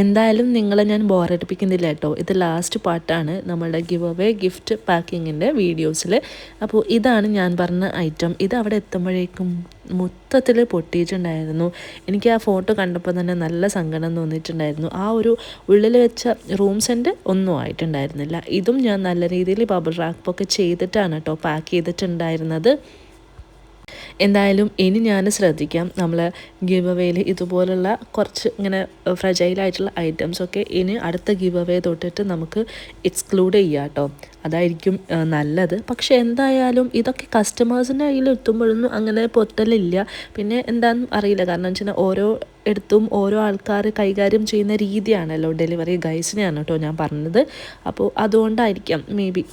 എന്തായാലും നിങ്ങളെ ഞാൻ ബോറടിപ്പിക്കുന്നില്ല കേട്ടോ. ഇത് ലാസ്റ്റ് പാർട്ടാണ് നമ്മളുടെ ഗിവ് അവേ ഗിഫ്റ്റ് പാക്കിങ്ങിന്റെ വീഡിയോസിൽ അപ്പോൾ ഇതാണ് ഞാൻ പറഞ്ഞ ഐറ്റം ഇത് അവിടെ എത്തുമ്പോഴേക്കും മൊത്തത്തിൽ പൊട്ടിയിട്ടുണ്ടായിരുന്നു. എനിക്ക് ആ ഫോട്ടോ കണ്ടപ്പോൾ തന്നെ നല്ല സങ്കടം തോന്നിയിട്ടുണ്ടായിരുന്നു. ആ ഒരു ഉള്ളിൽ വെച്ച റൂം സെന്റ് ഒന്നും ആയിട്ടുണ്ടായിരുന്നില്ല. ഇതും ഞാൻ നല്ല രീതിയിൽ ബബിൾ റാപ്പൊക്കെ ചെയ്തിട്ടാണ് കേട്ടോ പാക്ക് ചെയ്തിട്ടുണ്ടായിരുന്നത്. എന്തായാലും ഇനി ഞാൻ ശ്രദ്ധിക്കാം. നമ്മൾ ഗീവ് അവേയിൽ ഇതുപോലുള്ള കുറച്ച് ഇങ്ങനെ ഫ്രജൈലായിട്ടുള്ള ഐറ്റംസൊക്കെ ഇനി അടുത്ത ഗീവ് അവേ തൊട്ടിട്ട് നമുക്ക് എക്സ്ക്ലൂഡ് ചെയ്യാം കേട്ടോ അതായിരിക്കും നല്ലത്. പക്ഷെ എന്തായാലും ഇതൊക്കെ കസ്റ്റമേഴ്സിന്റെ കയ്യിൽ എത്തുമ്പോഴൊന്നും അങ്ങനെ പൊട്ടലില്ല. പിന്നെ എന്താണെന്ന് അറിയില്ല. കാരണം വെച്ചാൽ ഓരോ എടുത്തും ഓരോ ആൾക്കാർ കൈകാര്യം ചെയ്യുന്ന രീതിയാണല്ലോ ഡെലിവറി ഗൈസിനെയാണ് കേട്ടോ ഞാൻ പറഞ്ഞത്. അപ്പോൾ അതുകൊണ്ടായിരിക്കാം. മേ ബി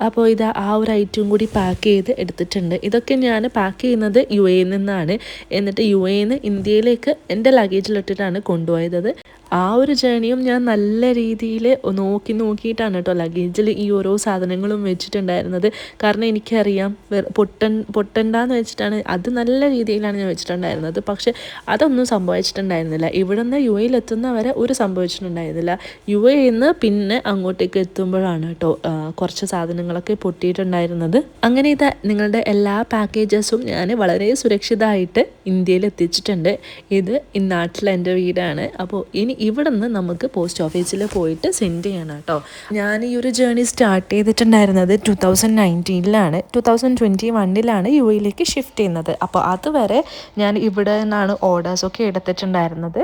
അപ്പോൾ ഇത് ആ ഒരു ഐറ്റവും കൂടി പാക്ക് ചെയ്ത് എടുത്തിട്ടുണ്ട്. ഇതൊക്കെ ഞാൻ പാക്ക് ചെയ്യുന്നത് യു എയിൽ നിന്നാണ്. എന്നിട്ട് യു എയിൽ നിന്ന് ഇന്ത്യയിലേക്ക് എന്റെ ലഗേജിലിട്ടിട്ടാണ് കൊണ്ടുപോയത്. ആ ഒരു ജേണിയും ഞാൻ നല്ല രീതിയിൽ നോക്കി നോക്കിയിട്ടാണ് കേട്ടോ ലഗേജിൽ ഈ ഓരോ സാധനങ്ങളും വെച്ചിട്ടുണ്ടായിരുന്നത്. കാരണം എനിക്കറിയാം പൊട്ടൻ പൊട്ടണ്ടെന്ന് വെച്ചിട്ടാണ് അത് നല്ല രീതിയിലാണ് ഞാൻ വെച്ചിട്ടുണ്ടായിരുന്നത്. പക്ഷെ അതൊന്നും സംഭവിച്ചിട്ടുണ്ടായിരുന്നില്ല. ഇവിടെ നിന്ന് യു എയിൽ എത്തുന്നവരെ ഒരു സംഭവിച്ചിട്ടുണ്ടായിരുന്നില്ല. യു എയിൽ നിന്ന് പിന്നെ അങ്ങോട്ടേക്ക് എത്തുമ്പോഴാണ് കേട്ടോ കുറച്ച് സാധനങ്ങളൊക്കെ പൊട്ടിയിട്ടുണ്ടായിരുന്നത്. അങ്ങനെ ഇത് നിങ്ങളുടെ എല്ലാ പാക്കേജസും ഞാൻ വളരെ സുരക്ഷിതമായിട്ട് ഇന്ത്യയിൽ എത്തിച്ചിട്ടുണ്ട്. ഇത് ഈ നാട്ടിലെ വീടാണ്. അപ്പോൾ ഇനി ഇവിടെ നിന്ന് നമുക്ക് പോസ്റ്റ് ഓഫീസിൽ പോയിട്ട് സെൻഡ് ചെയ്യണം കേട്ടോ. ഞാൻ ഈ ഒരു ജേർണി സ്റ്റാർട്ട് ചെയ്തിട്ടുണ്ടായിരുന്നത് ടു തൗസൻഡ് നയന്റീനിലാണ് ടു തൗസൻഡ് ട്വന്റി വണ്ണിലാണ് യു എയിലേക്ക് ഷിഫ്റ്റ് ചെയ്യുന്നത്. അപ്പോൾ അതുവരെ ഞാൻ ഇവിടെ നിന്നാണ് ഓർഡേഴ്സൊക്കെ എടുത്തിട്ടുണ്ടായിരുന്നത്.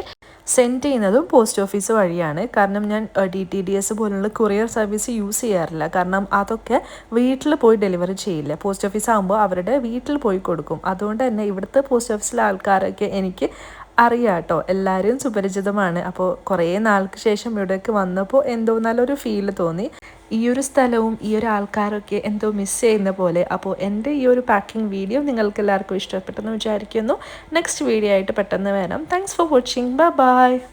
സെൻഡ് ചെയ്യുന്നതും പോസ്റ്റ് ഓഫീസ് വഴിയാണ്. കാരണം ഞാൻ ഡി ടി ഡി എസ് പോലുള്ള കൊറിയർ സർവീസ് യൂസ് ചെയ്യാറില്ല. കാരണം അതൊക്കെ വീട്ടിൽ പോയി ഡെലിവറി ചെയ്യില്ല. പോസ്റ്റ് ഓഫീസ് ആകുമ്പോൾ അവരുടെ വീട്ടിൽ പോയി കൊടുക്കും. അതുകൊണ്ട് തന്നെ ഇവിടുത്തെ പോസ്റ്റ് ഓഫീസിലെ ആൾക്കാരൊക്കെ എനിക്ക് അറിയാം കേട്ടോ എല്ലാവരും സുപരിചിതമാണ്. അപ്പോൾ കുറേ നാൾക്ക് ശേഷം ഇവിടേക്ക് വന്നപ്പോൾ എന്തോ നല്ലൊരു ഫീൽ തോന്നി. ഈ ഒരു സ്ഥലവും ഈ ഒരു ആൾക്കാരൊക്കെ എന്തോ മിസ് ചെയ്യുന്ന പോലെ. അപ്പോൾ എന്റെ ഈ ഒരു പാക്കിംഗ് വീഡിയോ നിങ്ങൾക്ക് എല്ലാവർക്കും ഇഷ്ടപ്പെട്ടെന്ന് വിചാരിക്കുന്നു. നെക്സ്റ്റ് വീഡിയോ ആയിട്ട് പെട്ടെന്ന് വരാം. Thanks for watching bye bye